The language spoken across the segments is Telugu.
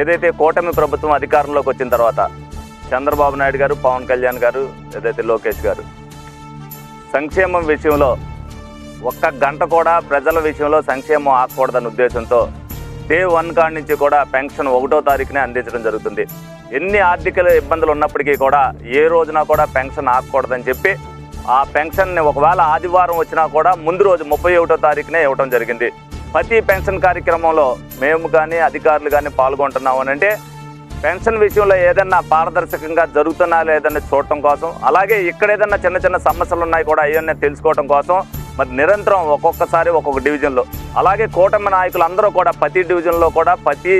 ఏదైతే కూటమి ప్రభుత్వం అధికారంలోకి వచ్చిన తర్వాత చంద్రబాబు నాయుడు గారు పవన్ కళ్యాణ్ గారు ఏదైతే లోకేష్ గారు. సంక్షేమం విషయంలో ఒక్క గంట కూడా ప్రజల విషయంలో సంక్షేమం ఆకూడదన్న ఉద్దేశంతో డే వన్ కాడ నుంచి కూడా పెన్షన్ ఒకటో తారీఖునే అందించడం జరుగుతుంది. ఎన్ని ఆర్థిక ఇబ్బందులు ఉన్నప్పటికీ కూడా ఏ రోజున కూడా పెన్షన్ ఆకూడదని చెప్పి ఆ పెన్షన్ని ఒకవేళ ఆదివారం వచ్చినా కూడా ముందు రోజు ముప్పై ఒకటో తారీఖునే ఇవ్వడం జరిగింది. ప్రతి పెన్షన్ కార్యక్రమంలో మేము కానీ అధికారులు కానీ పాల్గొంటున్నాం అని అంటే పెన్షన్ విషయంలో ఏదన్నా పారదర్శకంగా జరుగుతున్నా లేదని చూడటం కోసం అలాగే ఇక్కడ ఏదన్నా చిన్న చిన్న సమస్యలు ఉన్నాయి కూడా అవన్నీ తెలుసుకోవడం కోసం మరి నిరంతరం ఒక్కొక్కసారి ఒక్కొక్క డివిజన్లో. అలాగే కూటమి నాయకులు అందరూ కూడా ప్రతి డివిజన్లో కూడా ప్రతి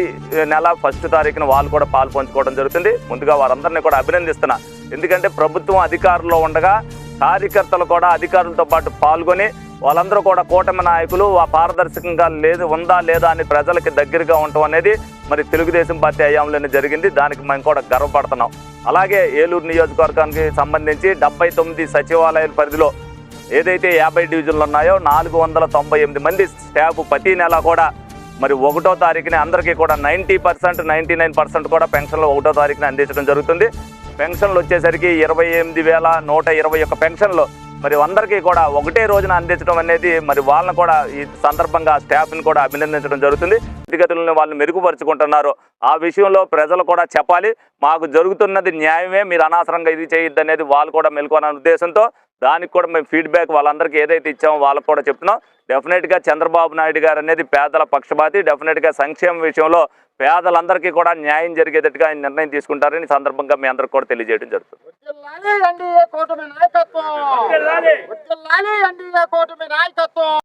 నెల ఫస్ట్ తారీఖున వాళ్ళు కూడా పాలు పంచుకోవడం జరుగుతుంది. ముందుగా వారందరినీ కూడా అభినందిస్తున్నా. ఎందుకంటే ప్రభుత్వం అధికారంలో ఉండగా కార్యకర్తలు కూడా అధికారులతో పాటు పాల్గొని వాళ్ళందరూ కూడా కూటమి నాయకులు ఆ పారదర్శకంగా లేదు ఉందా లేదా అని ప్రజలకి దగ్గరగా ఉండటం అనేది మరి తెలుగుదేశం పార్టీ హయాంలోనే జరిగింది. దానికి మేము కూడా గర్వపడుతున్నాం. అలాగే ఏలూరు నియోజకవర్గానికి సంబంధించి డెబ్బై తొమ్మిది సచివాలయాల పరిధిలో ఏదైతే యాభై డివిజన్లు ఉన్నాయో నాలుగు వందల తొంభై ఎనిమిది మంది స్టాఫ్ ప్రతి నెల కూడా మరి ఒకటో తారీఖున అందరికీ కూడా ninety percent ninety nine percent కూడా పెన్షన్లు ఒకటో తారీఖున అందించడం జరుగుతుంది. పెన్షన్లు వచ్చేసరికి ఇరవై ఎనిమిది వేల నూట ఇరవై ఒక్క పెన్షన్లు మరి అందరికీ కూడా ఒకటే రోజున అందించడం అనేది మరి వాళ్ళని కూడా ఈ సందర్భంగా స్టాఫ్ని కూడా అభినందించడం జరుగుతుంది. స్థితిగతులను వాళ్ళు మెరుగుపరుచుకుంటున్నారు. ఆ విషయంలో ప్రజలు కూడా చెప్పాలి. మాకు జరుగుతున్నది న్యాయమే మీరు అనవసరంగా ఇది చేయొద్దు అనేది వాళ్ళు కూడా మెలుకోవాలనే ఉద్దేశంతో దానికి కూడా మేము ఫీడ్బ్యాక్ వాళ్ళందరికీ ఏదైతే ఇచ్చామో వాళ్ళకు కూడా చెప్తున్నాం. డెఫినెట్గా చంద్రబాబు నాయుడు గారు అనేది పేదల పక్షపాతి. డెఫినెట్గా సంక్షేమ విషయంలో పేదలందరికీ కూడా న్యాయం జరిగేటట్టుగా ఆయన నిర్ణయం తీసుకుంటారని సందర్భంగా మీ అందరికి కూడా తెలియజేయడం జరుగుతుంది. వర్ధిల్లాలి ఎన్డీఏ కూటమి నాయకత్వం కూటమి నాయకత్వం.